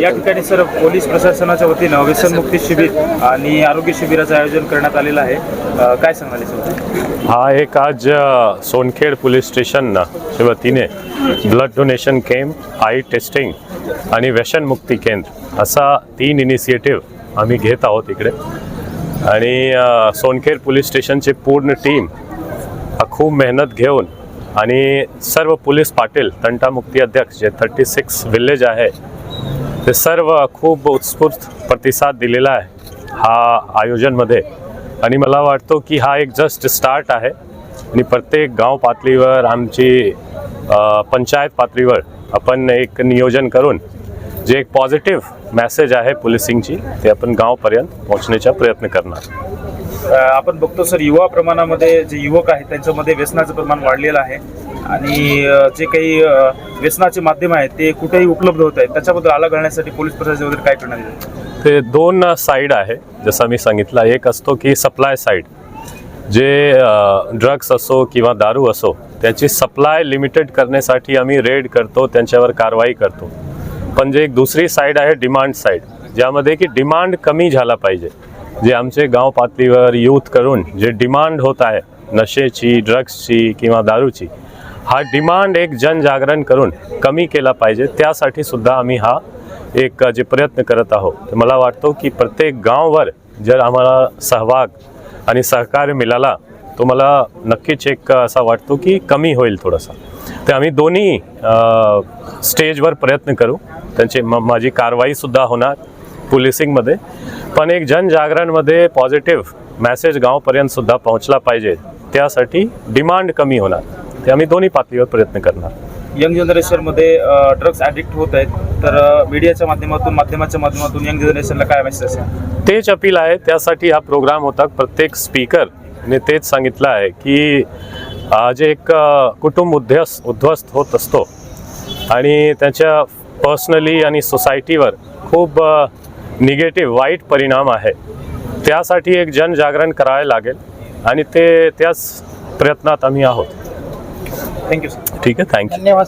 या ठिकाणी sir police प्रशासनाच्या वतीनं व्यसनमुक्ती शिबिर आणि आरोग्य शिबिराचं आयोजन करण्यात आलेलं आहे. काय सांगाल सर हा एक आज सोनखेड पोलीस स्टेशन वतीने blood donation camp eye testing आणि व्यसनमुक्ती केंद्र असा तीन इनिशिएटिव्ह आम्ही घेत आहोत इकडे. आणि सोनखेड पोलीस स्टेशनची पूर्ण टीम खूप मेहनत घेऊन आणि सर्व पोलीस पाटील तंटामुक्ती अध्यक्ष जे थर्टी सिक्स विलेज आहे ते सर्व खूप उत्स्फूर्त प्रतिसाद दिलेला आहे हा आयोजनमध्ये. आणि मला वाटतो की हा एक जस्ट स्टार्ट आहे. आणि प्रत्येक गाव पातळीवर आमची पंचायत पातळीवर आपण एक नियोजन करून जे एक पॉझिटिव्ह मेसेज आहे पोलिसिंगची ते आपण गावपर्यंत पोहोचण्याचा प्रयत्न करणार. आपण बघतो सर युवा प्रमाणामध्ये जे युवक आहेत त्यांच्यामध्ये व्यसनाचं प्रमाण वाढलेलं आहे. आणि जे काही व्यसनाचे माध्यम आहेत ते कुठेही उपलब्ध होत आहेत. त्याच्याबद्दल आला घालण्यासाठी पोलीस प्रशासन वगैरे काय करणार आहे? ते दोन साईड आहे जसं मी सांगितलं. एक असतो की सप्लाय साईड. जे ड्रग्स असो किंवा दारू असो त्याची सप्लाय लिमिटेड करण्यासाठी आम्ही रेड करतो त्यांच्यावर कारवाई करतो. पण जे एक दुसरी साईड आहे डिमांड साईड ज्यामध्ये की डिमांड कमी झाला पाहिजे. जे आमचे गाव पातळीवर यूथ करून जे डिमांड होत आहे नशेची ड्रग्सची किंवा दारूची हा डिमांड एक जनजागरण करून कमी केला पाहिजे. त्यासाठी सुद्धा आम्ही हा एक जे प्रयत्न करत आहोत. मला वाटतो की प्रत्येक गाववर जर आम्हाला सहभाग आणि सहकार्य मिळाला तो मला नक्कीच एक असा वाटतो की कमी होईल थोडासा. तर आम्ही दोन्ही स्टेजवर प्रयत्न करू. त्यांची म माझी कारवाईसुद्धा होणार पोलिसिंगमध्ये. पण एक जनजागरणमध्ये पॉझिटिव्ह मॅसेज गावपर्यंतसुद्धा पोहोचला पाहिजे. त्यासाठी डिमांड कमी होणार. ते आम्ही दोन्ही पातळीवर प्रयत्न करणार. यंग जनरेशनमध्ये ड्रग्स ॲडिक्ट होत आहेत तर मीडियाच्या माध्यमातून माध्यमाच्या माध्यमातून यंग जनरेशनला काय मेसेज असेल? तेच अपील आहे. त्यासाठी हा प्रोग्राम होता. प्रत्येक स्पीकरने तेच सांगितलं आहे की आज एक अ, कुटुंब उद्ध्वस्त उद्ध्वस्त होत असतो आणि त्याच्या पर्सनली आणि सोसायटीवर खूप निगेटिव्ह वाईट परिणाम आहे. त्यासाठी एक जनजागरण करावे लागेल आणि ते त्याच प्रयत्नात आम्ही आहोत. Thank you sir. ठीक आहे थँक्यू. धन्यवाद.